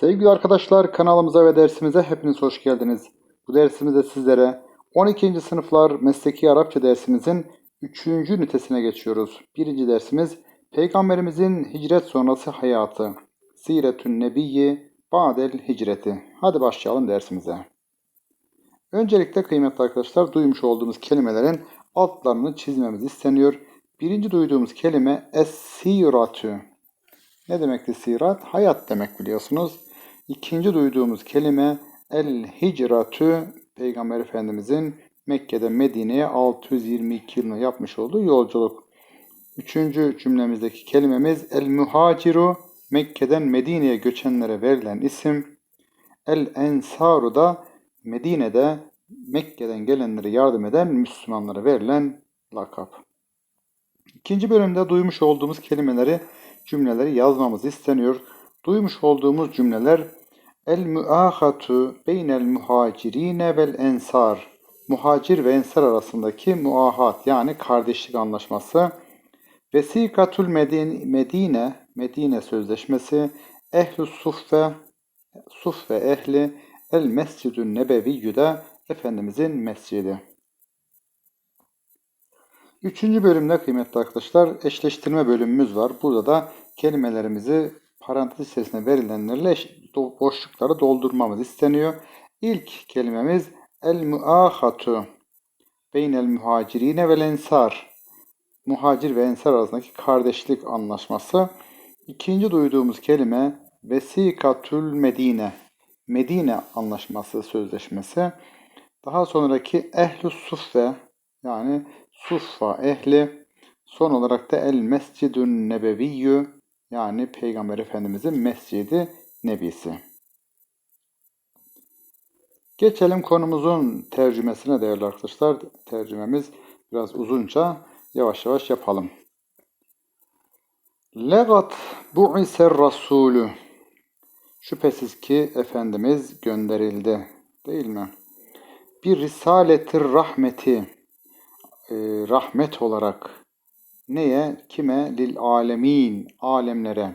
Sevgili arkadaşlar kanalımıza ve dersimize hepiniz hoş geldiniz. Bu dersimizde sizlere 12. sınıflar mesleki Arapça dersimizin 3. ünitesine geçiyoruz. Birinci dersimiz Peygamberimizin hicret sonrası hayatı. Siretün Nebiyyi Ba'del Hicreti. Hadi başlayalım dersimize. Öncelikle kıymetli arkadaşlar duymuş olduğumuz kelimelerin altlarını çizmemiz isteniyor. Birinci duyduğumuz kelime es-siratü. Ne demekti sirat? Hayat demek biliyorsunuz. İkinci duyduğumuz kelime el-hicratü. Peygamber Efendimizin Mekke'den Medine'ye 622 yılında yapmış olduğu yolculuk. Üçüncü cümlemizdeki kelimemiz el-muhaciru. Mekke'den Medine'ye göçenlere verilen isim. El-ensaru da Medine'de Mekke'den gelenlere yardım eden Müslümanlara verilen lakap. İkinci bölümde duymuş olduğumuz kelimeleri, cümleleri yazmamız isteniyor. Duymuş olduğumuz cümleler El muahatu beynel muhacirine vel ensar. Muhacir ve ensar arasındaki muahat yani kardeşlik anlaşması. Vesikatul Medine, Medine, sözleşmesi. Ehlü suffe, suffe ehli. El mescidün nebeviyyü de Efendimizin mescidi. Üçüncü bölümde kıymetli arkadaşlar eşleştirme bölümümüz var. Burada da kelimelerimizi parantez içerisinde verilenlerle boşlukları doldurmamız isteniyor. İlk kelimemiz el muahatu beynel muhacirine vel ensar. Muhacir ve ensar arasındaki kardeşlik anlaşması. İkinci duyduğumuz kelime vesikatul medine. Medine anlaşması sözleşmesi. Daha sonraki ehlü suffe yani suffa ehli. Son olarak da el mescidün nebeviyyü yani Peygamber Efendimizin mescidi nebisi. Geçelim konumuzun tercümesine değerli arkadaşlar. Tercümemiz biraz uzunca yavaş yavaş yapalım. Legat bu'iser rasulü. Şüphesiz ki Efendimiz gönderildi. Değil mi? Bir risaletir rahmeti. e, rahmet olarak. Neye? Kime? Lil alemin. Alemlere.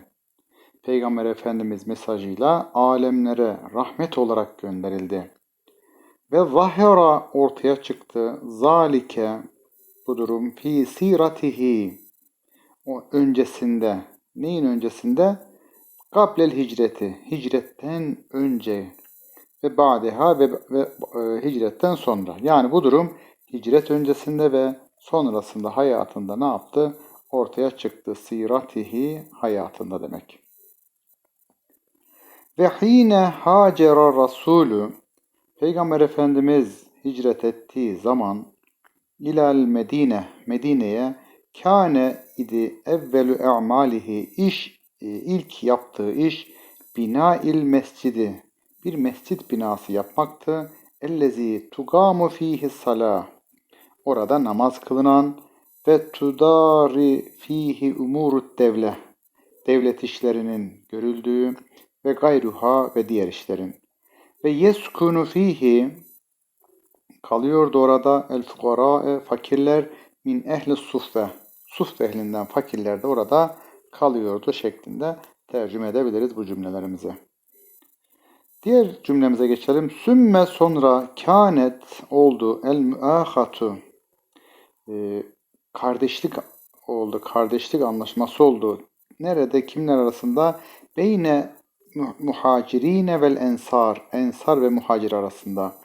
Peygamber Efendimiz mesajıyla alemlere rahmet olarak gönderildi. Ve zahera ortaya çıktı. Zalike bu durum fi siratihi o öncesinde neyin öncesinde kablel hicreti hicretten önce ve badeha ve, ve e, hicretten sonra yani bu durum hicret öncesinde ve sonrasında hayatında ne yaptı? Ortaya çıktı. Siratihi hayatında demek. Ve hine hacera rasulü Peygamber Efendimiz hicret ettiği zaman ilal Medine Medine'ye kâne idi evvelü e'malihi iş e, ilk yaptığı iş bina il mescidi bir mescit binası yapmaktı. Ellezi tugamu fihi salah orada namaz kılınan ve tudari fihi umurut devle devlet işlerinin görüldüğü ve gayruha ve diğer işlerin ve yeskunu fihi kalıyordu orada el fukara fakirler min ehli suffe suf ehlinden fakirler de orada kalıyordu şeklinde tercüme edebiliriz bu cümlelerimizi. Diğer cümlemize geçelim. Sümme sonra kânet oldu el müahatu e, kardeşlik oldu, kardeşlik anlaşması oldu. Nerede, kimler arasında? Beyne mu- muhacirine vel ensar, ensar ve muhacir arasında.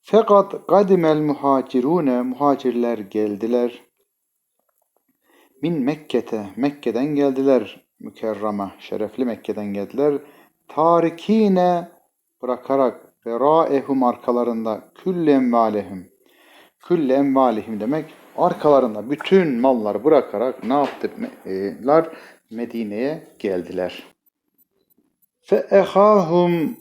Fakat kadimel muhacirune, muhacirler geldiler. Min Mekke'te, Mekke'den geldiler. Mükerreme, şerefli Mekke'den geldiler. Tarikine bırakarak ve raehum arkalarında külle envalehum. Külle envalihim demek arkalarında bütün malları bırakarak ne yaptılar? Medine'ye geldiler. Fe ehahum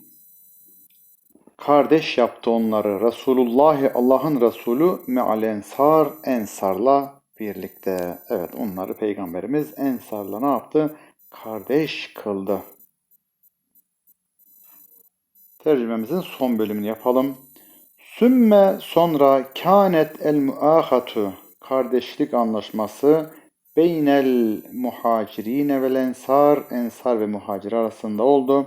kardeş yaptı onları. Resulullah Allah'ın Resulü me'al ensar ensarla birlikte. Evet onları peygamberimiz ensarla ne yaptı? Kardeş kıldı. Tercümemizin son bölümünü yapalım. Sümme sonra kânet el muahatu kardeşlik anlaşması beynel muhacirine vel ensar ensar ve muhacir arasında oldu.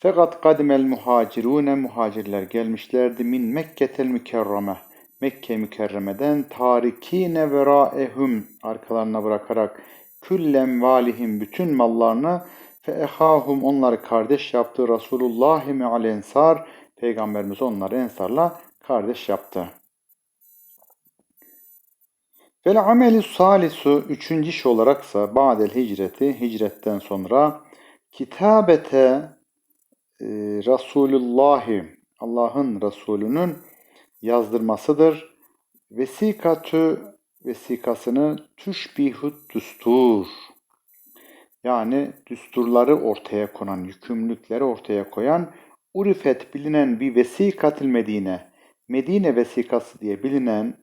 Fakat kadimel muhacirune muhacirler gelmişlerdi min Mekketel mükerreme. Mekke mükerremeden tarikine veraehum arkalarına bırakarak küllem valihim bütün mallarını fe ehahum onları kardeş yaptı. Resulullah me'al ensar peygamberimiz onları ensarla kardeş yaptı. Vel ameli salisu üçüncü iş olaraksa ba'del hicreti hicretten sonra kitabete e, Resulullahi Allah'ın Resulü'nün yazdırmasıdır. Vesikatü vesikasını tüşbihut düstur. Yani düsturları ortaya konan, yükümlülükleri ortaya koyan urifet bilinen bir vesikatil Medine. Medine vesikası diye bilinen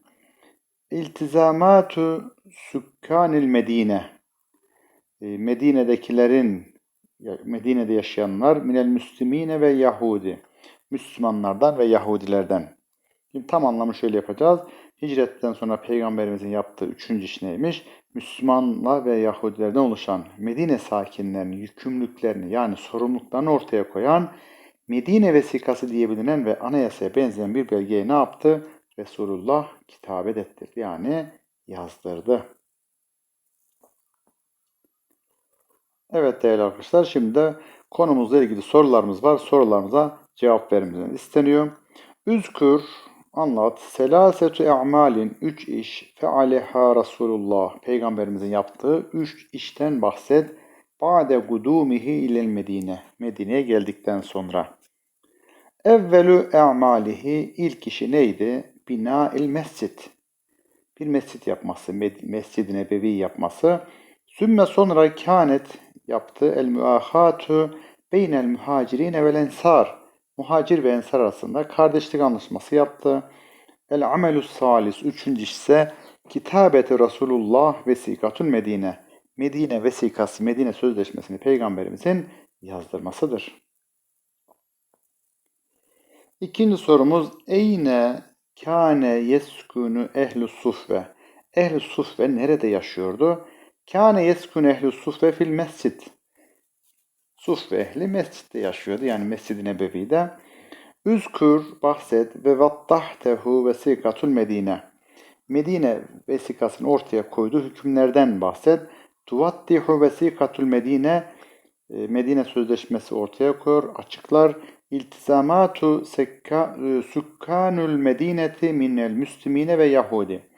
iltizamatu sükkanil Medine. E, Medine'dekilerin Medine'de yaşayanlar minel müslimine ve Yahudi. Müslümanlardan ve Yahudilerden. Şimdi tam anlamı şöyle yapacağız. Hicretten sonra peygamberimizin yaptığı üçüncü iş neymiş? Müslümanlar ve Yahudilerden oluşan Medine sakinlerinin yükümlülüklerini yani sorumluluklarını ortaya koyan Medine vesikası diye bilinen ve anayasaya benzeyen bir belgeyi ne yaptı? Resulullah kitabet ettirdi. Yani yazdırdı. Evet değerli arkadaşlar şimdi de konumuzla ilgili sorularımız var. Sorularımıza cevap vermemiz isteniyor. Üzkür anlat. Selasetu e'malin üç iş fealeha Resulullah peygamberimizin yaptığı üç işten bahset. Ba'de gudumihi ilel Medine. Medine'ye geldikten sonra. Evvelü e'malihi ilk işi neydi? Bina il mescid. Bir mescit yapması, Mescid-i Nebevi yapması. Sümme sonra kânet yaptı. El müahatu beynel muhacirine vel ensar. Muhacir ve ensar arasında kardeşlik anlaşması yaptı. El amelus salis. Üçüncü ise kitabeti Resulullah vesikatun Medine. Medine vesikası, Medine sözleşmesini peygamberimizin yazdırmasıdır. İkinci sorumuz Eyne kâne yeskunu ehlu sufve. Ehlu sufve nerede yaşıyordu? Kâne yeskunu ehlu sufve fil mescid. Sufve ehli mescitte yaşıyordu. Yani Mescid-i Nebevi'de. Üzkür bahset ve vattahtehu vesikatul Medine. Medine vesikasını ortaya koyduğu hükümlerden bahset. Tuvattihu vesikatul Medine Medine Sözleşmesi ortaya koyuyor, açıklar. İltizamatu sukkanul medineti minel müslimine ve Yahudi.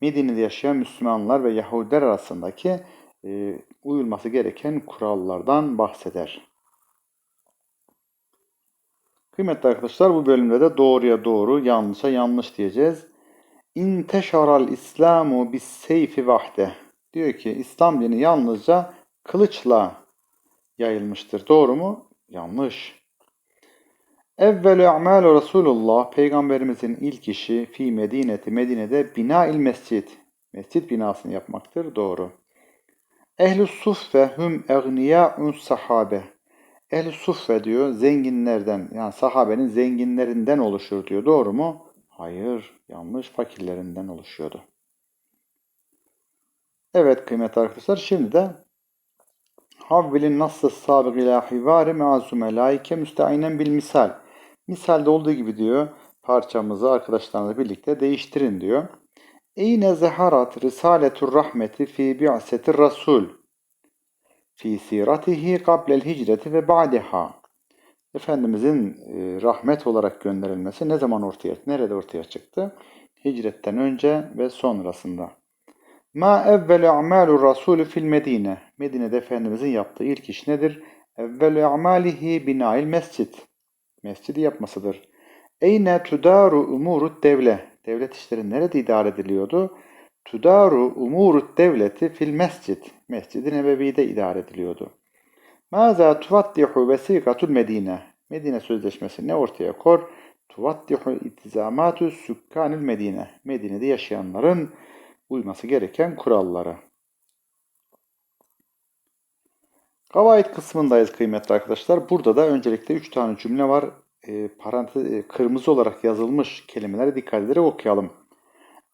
Medine'de yaşayan Müslümanlar ve Yahudiler arasındaki e, uyulması gereken kurallardan bahseder. Kıymetli arkadaşlar bu bölümde de doğruya doğru, yanlışa yanlış diyeceğiz. İnteşaral İslamu bis seyfi vahde. Diyor ki İslam dini yalnızca kılıçla yayılmıştır. Doğru mu? Yanlış. Evvelü a'malu Resulullah Peygamberimizin ilk işi fi Medineti Medine'de bina il mescid. Mescid binasını yapmaktır. Doğru. Ehl-i suffe hum egniya'un sahabe. Ehl-i suffe diyor zenginlerden yani sahabenin zenginlerinden oluşur diyor. Doğru mu? Hayır. Yanlış. Fakirlerinden oluşuyordu. Evet kıymetli arkadaşlar şimdi de Havvilin nasıl sabık ila hivari me'azu melaike müsteinen bil misal. Misalde olduğu gibi diyor parçamızı arkadaşlarla birlikte değiştirin diyor. Eyne zeharat risaletur rahmeti fi bi'setir rasul fi siratihi qablel hicreti ve ba'deha. Efendimizin e, rahmet olarak gönderilmesi ne zaman ortaya, nerede ortaya çıktı? Hicretten önce ve sonrasında. Ma evvelu a'malu rasulü fil Medine. Medine'de Efendimizin yaptığı ilk iş nedir? Evvelu a'malihi binail mescid. Mescidi yapmasıdır. Eyne tudaru umurut devle. Devlet işleri nerede idare ediliyordu? Tudaru umurut devleti fil mescid. Mescid-i Nebevi'de idare ediliyordu. Maza tuvattihu vesikatul Medine. Medine Sözleşmesi ne ortaya kor? Tuvattihu itizamatu sükkanil Medine. Medine'de yaşayanların uyması gereken kurallara. Kavayet kısmındayız kıymetli arkadaşlar. Burada da öncelikle 3 tane cümle var. E, parantez, e, kırmızı olarak yazılmış kelimelere dikkat ederek okuyalım.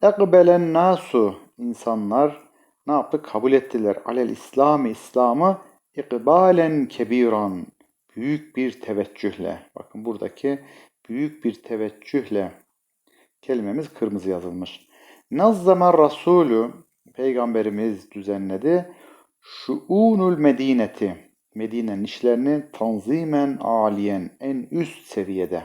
Ekbelen nasu insanlar ne yaptı? Kabul ettiler. Alel İslam'ı İslam'ı ikbalen kebiran. büyük bir teveccühle. Bakın buradaki büyük bir teveccühle kelimemiz kırmızı yazılmış. Nazzama Rasulü peygamberimiz düzenledi. Şuunul Medineti Medine'nin işlerini tanzimen aliyen en üst seviyede.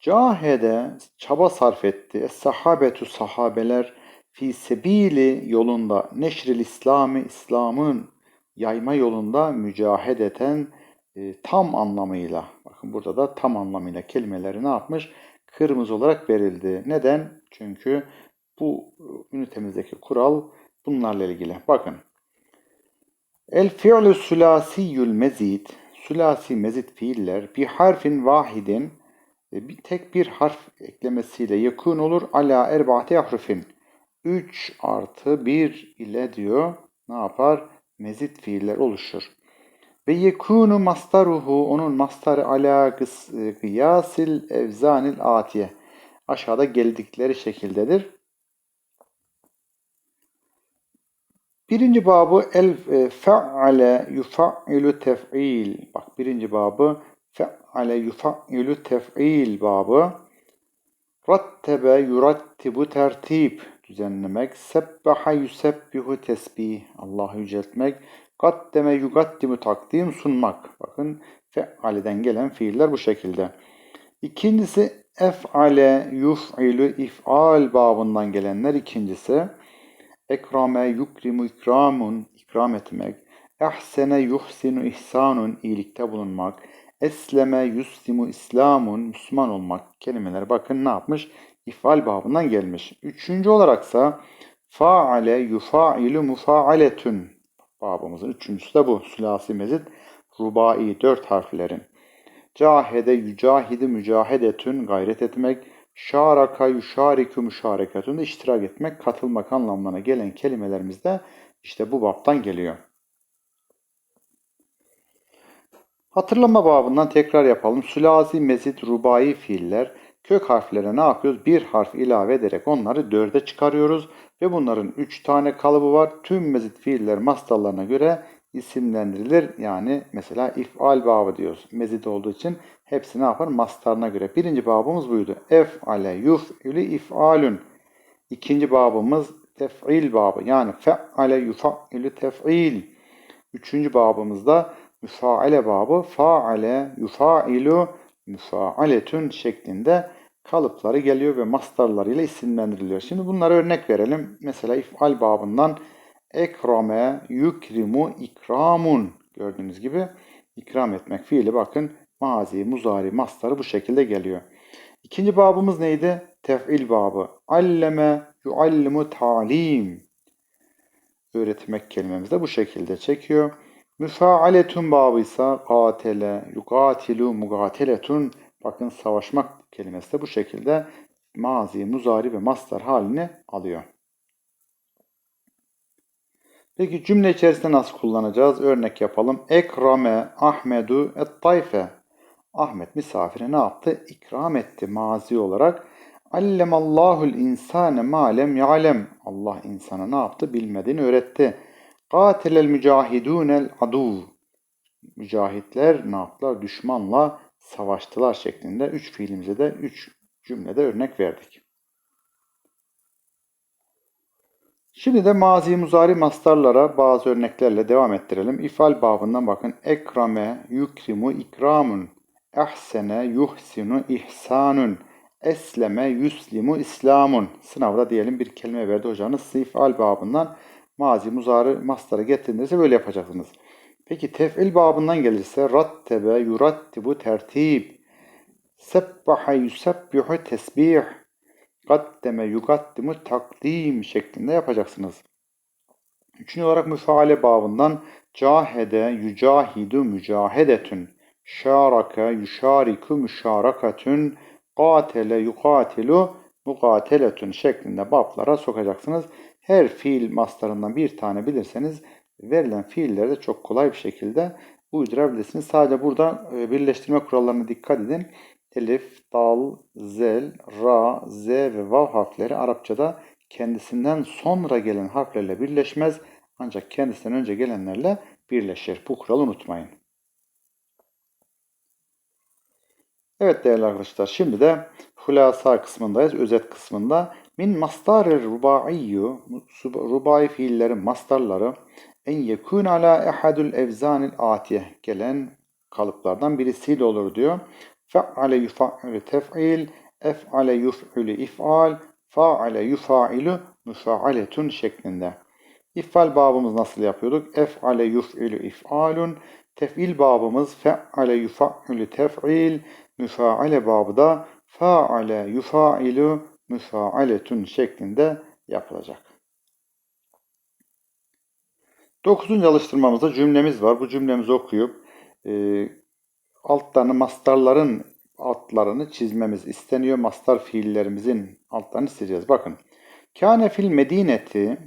Cahede çaba sarf etti. Es-sahabetu sahabeler fi sebili yolunda neşril İslami İslam'ın yayma yolunda mücahedeten e, tam anlamıyla bakın burada da tam anlamıyla kelimeleri ne yapmış? Kırmızı olarak verildi. Neden? Çünkü bu ünitemizdeki kural bunlarla ilgili. Bakın. El fi'lü sülasiyyül mezid sülasi mezid fiiller bir harfin vahidin e, bir tek bir harf eklemesiyle yakın olur ala erbaati ahrufin. 3 artı 1 ile diyor ne yapar? Mezid fiiller oluşur. Ve yekunu mastaruhu onun mastarı ala gıyasil evzanil atiye. Aşağıda geldikleri şekildedir. Birinci babı el e, fe'ale yufa'ilü tef'il. Bak birinci babı fe'ale yufa'ilü tef'il babı. Rattebe yurattibu tertip düzenlemek. Sebbaha yusebbihu tesbih. Allah'ı yüceltmek. Gaddeme yugaddimu takdim sunmak. Bakın fe'aleden gelen fiiller bu şekilde. İkincisi ef'ale yuf'ilu if'al babından gelenler ikincisi. Ekrame yukrimu ikramun ikram etmek. Ehsene yuhsinu ihsanun iyilikte bulunmak. Esleme yuslimu islamun Müslüman olmak kelimeleri bakın ne yapmış? İfal babından gelmiş. Üçüncü olaraksa faale yufailu mufaaletun babımızın üçüncüsü de bu. Sülasi mezit rubai dört harflerin. Cahede yücahidi mücahedetün gayret etmek. Şaraka yuşariku müşarekatun da iştirak etmek, katılmak anlamlarına gelen kelimelerimiz de işte bu baptan geliyor. Hatırlama babından tekrar yapalım. Sülasi, mezit, rubai fiiller kök harflere ne yapıyoruz? Bir harf ilave ederek onları dörde çıkarıyoruz ve bunların üç tane kalıbı var. Tüm mezit fiiller mastarlarına göre isimlendirilir. Yani mesela ifal babı diyoruz. Mezit olduğu için hepsi ne yapar? Mastarına göre. Birinci babımız buydu. Ef'ale yuf'ülü if'alün. İkinci babımız tef'il babı. Yani fe'ale yuf'ülü tef'il. Üçüncü babımızda müfaale babı. Fa'ale yufa'ilu müfaaletün şeklinde kalıpları geliyor ve mastarlarıyla isimlendiriliyor. Şimdi bunlara örnek verelim. Mesela if'al babından ekrame yukrimu ikramun gördüğünüz gibi ikram etmek fiili bakın mazi, muzari, mastarı bu şekilde geliyor. İkinci babımız neydi? Tef'il babı. Alleme yuallimu talim. Öğretmek kelimemiz de bu şekilde çekiyor. Müfaaletun babı ise katele, yukatilu, mugateletun. Bakın savaşmak kelimesi de bu şekilde mazi, muzari ve mastar halini alıyor. Peki cümle içerisinde nasıl kullanacağız? Örnek yapalım. Ekrame Ahmedu et tayfe. Ahmet misafire ne yaptı? İkram etti mazi olarak. Allemallahul insane ma lem ya'lem. Allah insana ne yaptı? Bilmediğini öğretti. Qatilel mücahidunel adu. Mücahitler ne yaptılar? Düşmanla savaştılar şeklinde üç fiilimize de üç cümlede örnek verdik. Şimdi de mazi muzari mastarlara bazı örneklerle devam ettirelim. İfal babından bakın. Ekrame yukrimu ikramun. Ehsene yuhsinu ihsanun. Esleme yuslimu islamun. Sınavda diyelim bir kelime verdi hocanız. İfal babından mazi muzari mastarı getirdiğinizde böyle yapacaksınız. Peki tef'il babından gelirse rattebe yurattibu tertib. Sebbaha yusebbihu tesbih gaddeme yugaddimu takdim şeklinde yapacaksınız. Üçüncü olarak müfaale babından cahede yücahidu mücahedetün şaraka yuşariku müşarakatün katele yukatilu mukateletün şeklinde bablara sokacaksınız. Her fiil maslarından bir tane bilirseniz verilen fiilleri de çok kolay bir şekilde uydurabilirsiniz. Sadece burada e, birleştirme kurallarına dikkat edin elif, dal, zel, ra, z ve vav harfleri Arapçada kendisinden sonra gelen harflerle birleşmez. Ancak kendisinden önce gelenlerle birleşir. Bu kuralı unutmayın. Evet değerli arkadaşlar şimdi de hulasa kısmındayız. Özet kısmında. Min mastarir rubaiyyu rubai fiillerin mastarları en yekun ala ehadul evzanil atiye gelen kalıplardan birisiyle olur diyor. Fe'ale yufa'ilü tef'il, ef'ale yuf'ülü if'al, fa'ale yufailu müfa'aletun şeklinde. İf'al babımız nasıl yapıyorduk? Ef'ale yuf'ülü if'alun, tef'il babımız fe'ale yufa'ülü tef'il, müfaale babı da fa'ale yufailu müfaaletun şeklinde yapılacak. Dokuzuncu alıştırmamızda cümlemiz var. Bu cümlemizi okuyup e, altlarını, mastarların altlarını çizmemiz isteniyor. Mastar fiillerimizin altlarını çizeceğiz. Bakın. Kâne fil medineti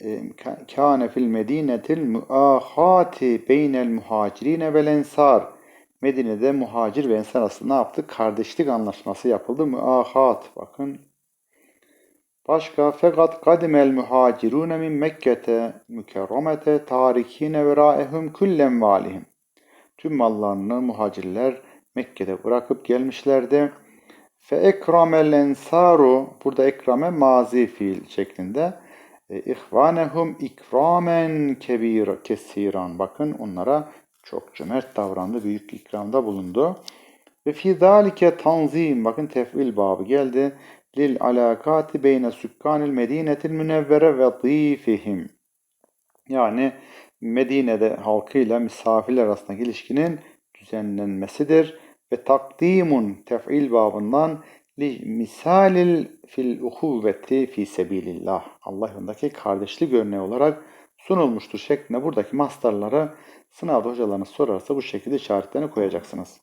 e, kâne fil medinetil muahati beynel muhacirine vel ensar Medine'de muhacir ve ensar arasında ne yaptı? Kardeşlik anlaşması yapıldı. Muahat. Bakın. Başka fakat kadimel muhacirune min Mekke'te mükerremete tarikine veraehum kullen valihim. Tüm mallarını muhacirler Mekke'de bırakıp gelmişlerdi. Fe ekramel ensaru burada ekrame mazi fiil şeklinde. E, ihvanehum ikramen kebir kesiran. Bakın onlara çok cömert davrandı, büyük ikramda bulundu. Ve fi zalike tanzim, bakın tef'il babı geldi. Lil alakati beyne sükkanil medinetil münevvere ve dîfihim. Yani Medine'de halkıyla misafirler arasındaki ilişkinin düzenlenmesidir. Ve takdimun tef'il babından li misalil fil uhuvveti fi sebilillah. Allah yolundaki kardeşlik örneği olarak sunulmuştur şeklinde buradaki mastarları Sınavda hocalarınız sorarsa bu şekilde işaretlerini koyacaksınız.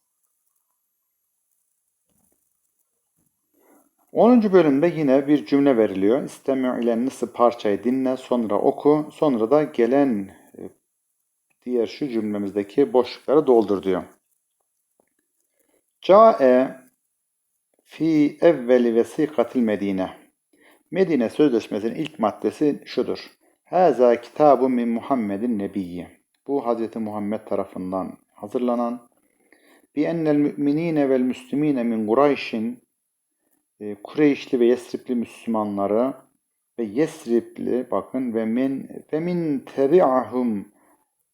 10. bölümde yine bir cümle veriliyor. İstemiyor ile nasıl parçayı dinle, sonra oku, sonra da gelen e, diğer şu cümlemizdeki boşlukları doldur diyor. Ca'e fi evveli vesikatil Medine. Medine Sözleşmesi'nin ilk maddesi şudur. Haza kitabun min Muhammedin nebiyyi. Bu Hz. Muhammed tarafından hazırlanan bi ennel müminine vel müslimine min Kureyş'in e, Kureyşli ve Yesribli Müslümanları ve Yesribli bakın ve min ve min tebi'ahum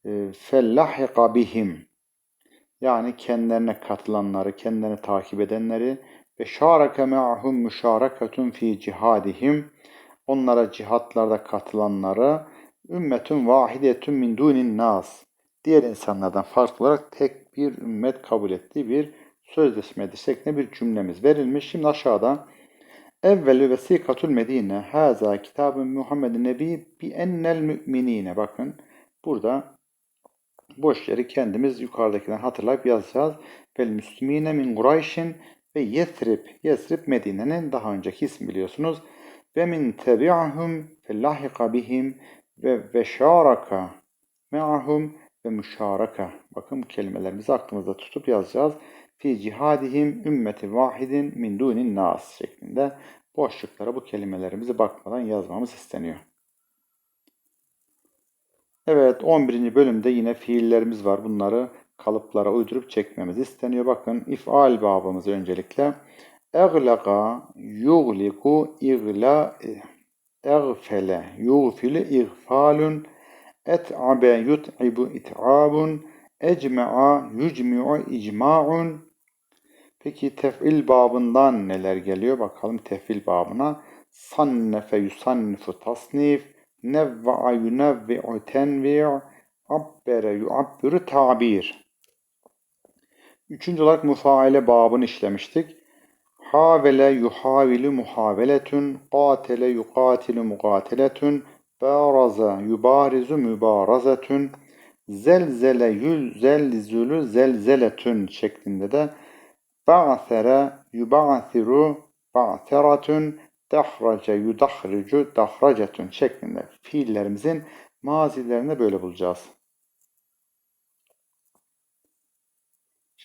e, fellahika bihim yani kendilerine katılanları, kendilerini takip edenleri ve şarake me'ahum müşareketun fi cihadihim onlara cihatlarda katılanları ümmetün vahidetün min dunin nas. Diğer insanlardan farklı olarak tek bir ümmet kabul ettiği bir sözleşmedir şeklinde bir cümlemiz verilmiş. Şimdi aşağıda evvelü vesikatul medine haza kitabın Muhammedin nebi bi ennel müminine bakın burada boş yeri kendimiz yukarıdakinden hatırlayıp yazacağız. Vel müslimine min Kureyş'in ve Yesrib. Yesrib Medine'nin daha önceki ismi biliyorsunuz. Ve min tebi'ahum fellahika bihim ve veşaraka me'ahum ve müşaraka. Bakın bu kelimelerimizi aklımızda tutup yazacağız. Fi cihadihim ümmeti vahidin min dunin nas şeklinde boşluklara bu kelimelerimizi bakmadan yazmamız isteniyor. Evet 11. bölümde yine fiillerimiz var. Bunları kalıplara uydurup çekmemiz isteniyor. Bakın ifal babımız öncelikle. Eglaka yugliku igla eğfele yuğfile iğfalun et'abe yut'ibu it'abun ecme'a yucmi'u icma'un Peki tef'il babından neler geliyor? Bakalım tef'il babına. Sannefe yusannifu tasnif, nevva'a yunevvi'u tenvi' abbere yuabbiru tabir. Üçüncü olarak mufaile babını işlemiştik. Havele yuhavilu muhaveletun, qatele yuqatilu muqatiletun, baraza yubarizu mübarazetun, zelzele yüzelzülü zelzeletun şeklinde de ba'sere yuba'siru ba'seratun, dahrace yudahricu dahracetun şeklinde fiillerimizin mazilerini böyle bulacağız.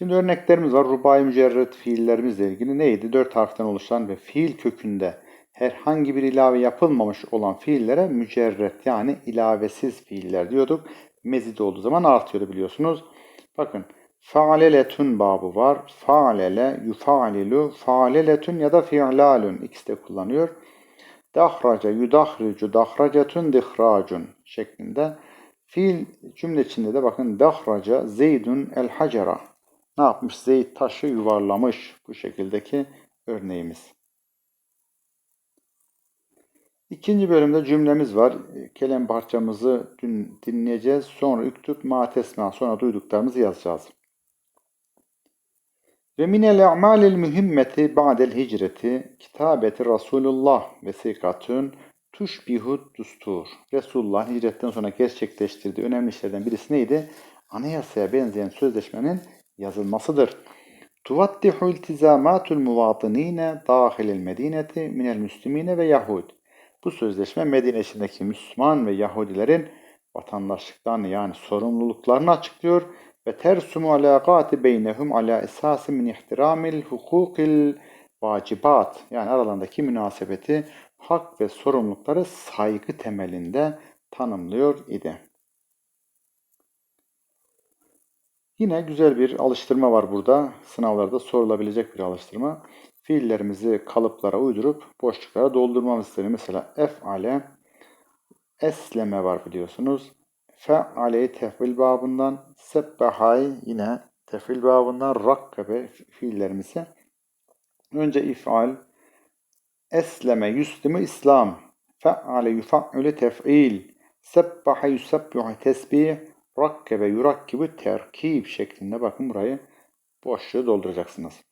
Şimdi örneklerimiz var. Rubai mücerret fiillerimizle ilgili neydi? Dört harften oluşan ve fiil kökünde herhangi bir ilave yapılmamış olan fiillere mücerret yani ilavesiz fiiller diyorduk. mezid olduğu zaman artıyor biliyorsunuz. Bakın faaleletun babı var. Faalele, yufalilu, faaleletun ya da fi'lalun ikisi de kullanıyor. Dahraca, yudahricu, dahracetun, dihracun şeklinde. Fiil cümle içinde de bakın dahraca zeydun el hacera. Ne yapmış? Zeyd taşı yuvarlamış. Bu şekildeki örneğimiz. İkinci bölümde cümlemiz var. Kelem parçamızı dün dinleyeceğiz. Sonra üktüp matesna sonra duyduklarımızı yazacağız. Ve minel a'malil mühimmeti ba'del hicreti kitabeti Resulullah vesikatun tuşbihut dustur. Resulullah hicretten sonra gerçekleştirdiği önemli işlerden birisi neydi? Anayasaya benzeyen sözleşmenin yazılmasıdır. Tuvattihu iltizamatul muvatinine dahilil medineti minel müslimine ve yahud. Bu sözleşme Medine içindeki Müslüman ve Yahudilerin vatandaşlıklarını yani sorumluluklarını açıklıyor ve tersumu alakati beynehum ala esası min ihtiramil hukukil vacibat yani aralarındaki münasebeti hak ve sorumlulukları saygı temelinde tanımlıyor idi. Yine güzel bir alıştırma var burada. Sınavlarda sorulabilecek bir alıştırma. Fiillerimizi kalıplara uydurup boşluklara doldurmamız isteniyor. Mesela ef'ale, esleme var biliyorsunuz. Fe'ale'yi tefil babından, sebbehay yine tefil babından, rakkabe fiillerimizi. Önce if'al, esleme, yüslümü İslam, fe'ale yufa'ülü tef'il, sebbaha yusebbihu tesbih, rakkebe yurakkibu terkib şeklinde bakın burayı boşluğu dolduracaksınız.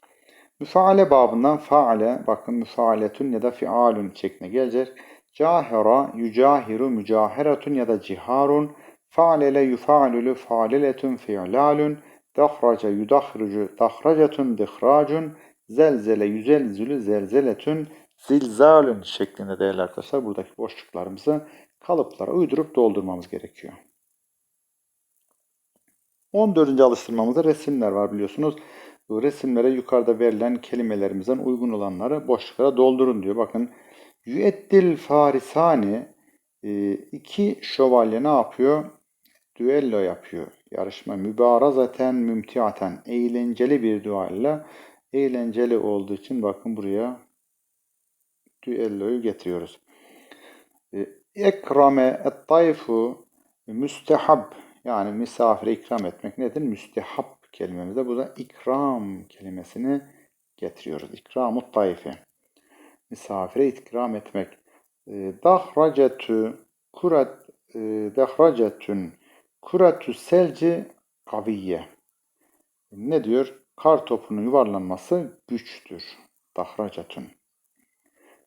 Müfaale babından faale bakın müfaaletun ya da fialun şeklinde gelecek. Cahera yucahiru mücaheretun ya da ciharun faalele yufaalülü faaliletun fi'lalun dahraca yudahrucu dahracetun dihracun zelzele yüzelzülü zelzeletun zilzalun şeklinde değerli arkadaşlar buradaki boşluklarımızı kalıplara uydurup doldurmamız gerekiyor. 14. alıştırmamızda resimler var biliyorsunuz. Bu resimlere yukarıda verilen kelimelerimizden uygun olanları boşluklara doldurun diyor. Bakın Yüeddil Farisani e, iki şövalye ne yapıyor? Düello yapıyor. Yarışma mübarazaten mümtiaten eğlenceli bir duayla eğlenceli olduğu için bakın buraya düelloyu getiriyoruz. E, ekrame et-tayfu müstehab yani misafire ikram etmek nedir? Müstehab kelimemizde burada ikram kelimesini getiriyoruz. İkramut taife. Misafire ikram etmek. Ee, dahracetü kuret e, dahracetün kuretü selci kaviye. Ne diyor? Kar topunun yuvarlanması güçtür. Dahracetün.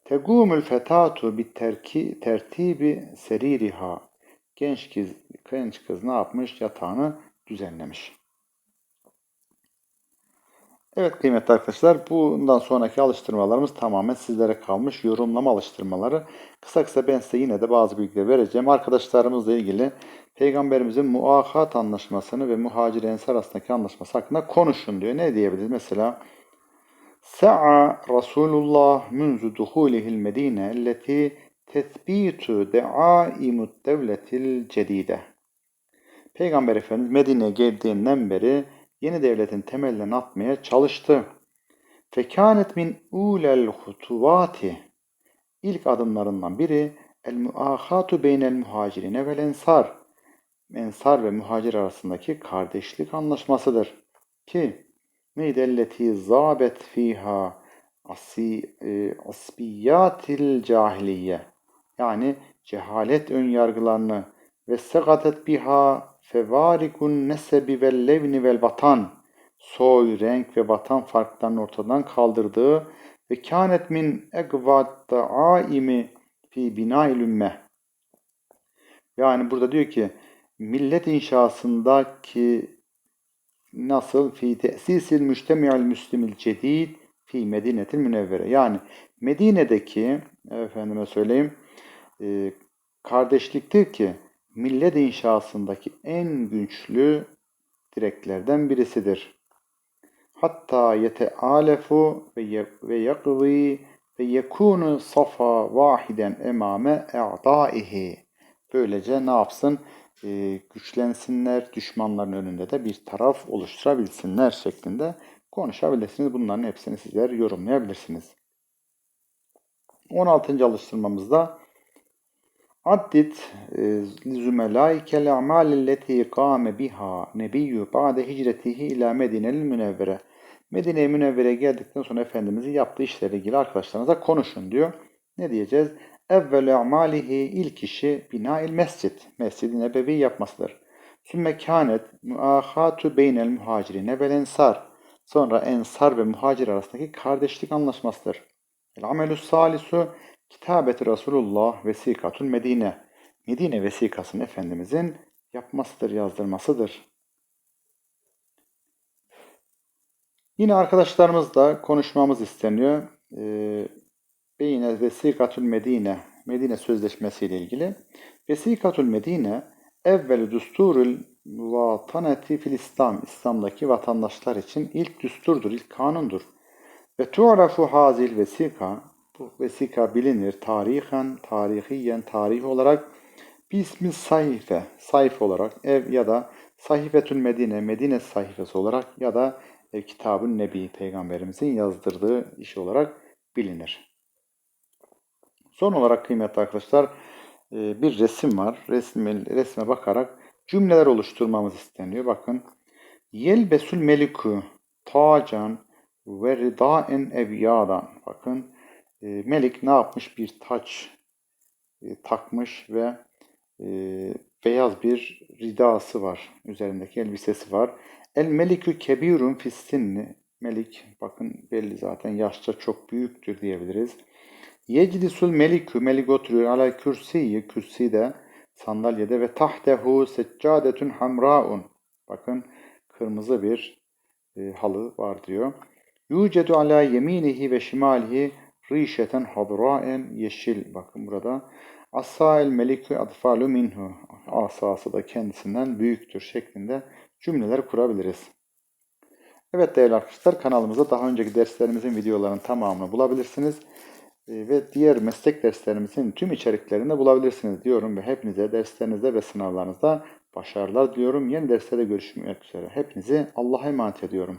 Tegumul fetatu bit terki tertibi seririha. Genç kız, genç kız ne yapmış? Yatağını düzenlemiş. Evet kıymetli arkadaşlar bundan sonraki alıştırmalarımız tamamen sizlere kalmış yorumlama alıştırmaları. Kısa kısa ben size yine de bazı bilgiler vereceğim. Arkadaşlarımızla ilgili Peygamberimizin muahat anlaşmasını ve muhacir ensar arasındaki anlaşması hakkında konuşun diyor. Ne diyebiliriz? Mesela Sa'a Resulullah munzu duhulihil medine elleti tethbitu de'aimut devletil cedide. Peygamber Efendimiz Medine'ye geldiğinden beri yeni devletin temellerini atmaya çalıştı. Fekânet min ulel hutuvati ilk adımlarından biri el muahatu beynel muhacirine vel ensar ensar ve muhacir arasındaki kardeşlik anlaşmasıdır. Ki neydi elleti zabet fiha asi, e, asbiyatil cahiliye yani cehalet ön yargılarını ve segatet biha fevarikun nesebi vel levni vel vatan. Soy, renk ve vatan farklarını ortadan kaldırdığı ve kânet min egvat aimi fi bina'il ümme yani burada diyor ki millet inşasındaki nasıl? Fi tesisil müştemi'al müslimil cedid fi medinetil münevvere. Yani Medine'deki efendime söyleyeyim e, kardeşliktir ki millet inşasındaki en güçlü direklerden birisidir. Hatta yetealefu ve yakvi ve yekunu safa vahiden emame e'daihi. Böylece ne yapsın? e, güçlensinler, düşmanların önünde de bir taraf oluşturabilsinler şeklinde konuşabilirsiniz. Bunların hepsini sizler yorumlayabilirsiniz. 16. alıştırmamızda Addit zümelaike le'amâl leti kâme biha nebiyyü ba'de hicretihi ila Medine'l münevvere. Medine-i Münevvere'ye geldikten sonra Efendimizin yaptığı işlerle ilgili arkadaşlarınıza konuşun diyor. Ne diyeceğiz? Evvelu amalihi ilk işi binail mescid. Mescid-i Nebevi yapmasıdır. Sümme kânet muahatu beynel muhacirine vel ensar. Sonra ensar ve muhacir arasındaki kardeşlik anlaşmasıdır. El amelü salisu kitabeti Resulullah vesikatun Medine. Medine vesikasını Efendimizin yapmasıdır, yazdırmasıdır. Yine arkadaşlarımızla konuşmamız isteniyor. Ee, Beyne Vesikatül Medine, Medine Sözleşmesi ile ilgili. Vesikatül Medine, evvel düsturul vataneti fil İslam, İslam'daki vatandaşlar için ilk düsturdur, ilk kanundur. Ve tu'rafu hazil vesika, vesika bilinir tarihen, tarihiyen, tarih olarak bismi sayfe, sayfa olarak ev ya da Sahifetül Medine, Medine sayfası olarak ya da e, Kitab-ı Nebi, Peygamberimizin yazdırdığı iş olarak bilinir. Son olarak kıymetli arkadaşlar e, bir resim var. Resme, resme bakarak cümleler oluşturmamız isteniyor. Bakın. Yelbesül meliku tacan ve ridaen evyadan. Bakın e, Melik ne yapmış? Bir taç e, takmış ve e, beyaz bir ridası var. Üzerindeki elbisesi var. El melikü kebirun fissinni. Melik bakın belli zaten yaşça çok büyüktür diyebiliriz. Yeclisul melikü melik oturuyor ala kürsiyi kürside sandalyede ve tahtehu seccadetun hamraun. Bakın kırmızı bir e, halı var diyor. Yucedu ala yeminihi ve şimalihi rişeten hadraen yeşil. Bakın burada. Asa el melikü adfalu minhu. Asası da kendisinden büyüktür şeklinde cümleler kurabiliriz. Evet değerli arkadaşlar kanalımızda daha önceki derslerimizin videolarının tamamını bulabilirsiniz. Ee, ve diğer meslek derslerimizin tüm içeriklerini bulabilirsiniz diyorum ve hepinize derslerinizde ve sınavlarınızda başarılar diliyorum. Yeni derslerde görüşmek üzere. Hepinizi Allah'a emanet ediyorum.